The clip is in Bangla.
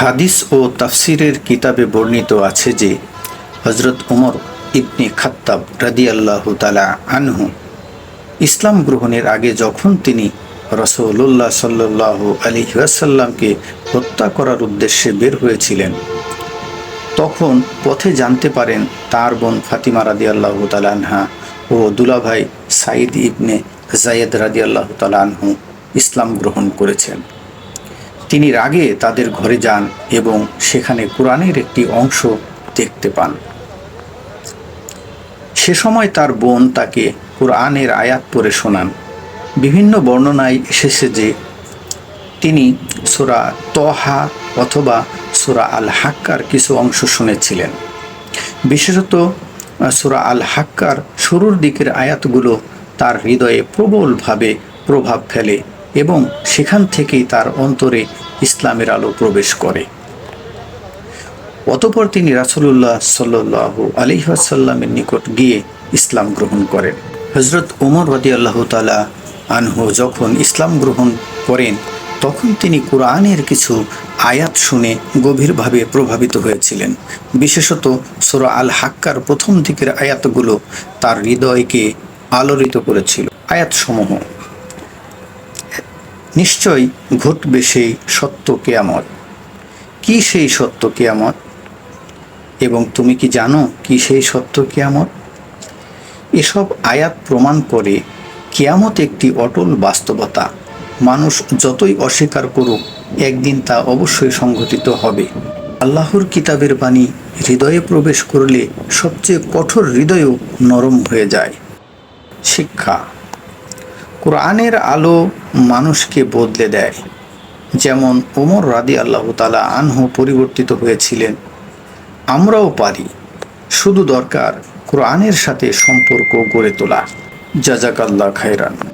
হাদিস ও তাফসিরের কিতাবে বর্ণিত আছে যে হজরত উমর ইবনে খাত্তাব রাদিয়াল্লাহু তালা আনহু ইসলাম গ্রহণের আগে যখন তিনি রসৌল্লাহ সাল্লাহ আলী ওয়াসাল্লামকে হত্যা করার উদ্দেশ্যে বের হয়েছিলেন, তখন পথে জানতে পারেন তার বোন ফাতিমা রাদি আল্লাহ তালানহা ও দুলাভাই সাইদ ইবনে জায়েদ রাদি আল্লাহ তালানহু ইসলাম গ্রহণ করেছেন। তিনি রাগে তাদের ঘরে যান এবং সেখানে কোরআনের একটি অংশ দেখতে পান। সে সময় তার বোন তাকে কোরআনের আয়াত পড়ে শোনান। বিভিন্ন বর্ণনায় এসেছে যে তিনি সুরা তহা অথবা সুরা আল হাক্কার কিছু অংশ শুনেছিলেন। বিশেষত সুরা আল হাক্কার শুরুর দিকের আয়াতগুলো তার হৃদয়ে প্রবলভাবে প্রভাব ফেলে। এবং সেখান থেকেই তার অন্তরে ইসলামের আলো প্রবেশ করে। অতপর তিনি রাসুলুল্লাহ সাল্লাহ আলিহাসাল্লামের নিকট গিয়ে ইসলাম গ্রহণ করেন। হজরত উমর রদি আল্লাহ তালা আনহু যখন ইসলাম গ্রহণ করেন, তখন তিনি কোরআনের কিছু আয়াত শুনে গভীরভাবে প্রভাবিত হয়েছিলেন। বিশেষত সোরা আল হাক্কার প্রথম দিকের আয়াতগুলো তার হৃদয়কে আলোড়িত করেছিল। আয়াতসমূহ নিশ্চয় ঘটবে সেই সত্য কেয়ামত। কি সেই সত্য কেয়ামত? এবং তুমি কি জানো কি সেই সত্য কেয়ামত? এসব আয়াত প্রমাণ করে কেয়ামত একটি অটল বাস্তবতা। মানুষ যতই অস্বীকার করুক, একদিন তা অবশ্যই সংঘটিত হবে। আল্লাহর কিতাবের বাণী হৃদয়ে প্রবেশ করলে সবচেয়ে কঠোর হৃদয়ও নরম হয়ে যায়। শিক্ষা কোরআনের আলো মানুষকে বদলে দেয়। যেমন ওমর রাদি আল্লাহ তালা আনহু পরিবর্তিত হয়েছিলেন। আমরাও পারি। শুধু দরকার কোরআনের সাথে সম্পর্ক গড়ে তোলা। জাজাকাল্লা খায়রান।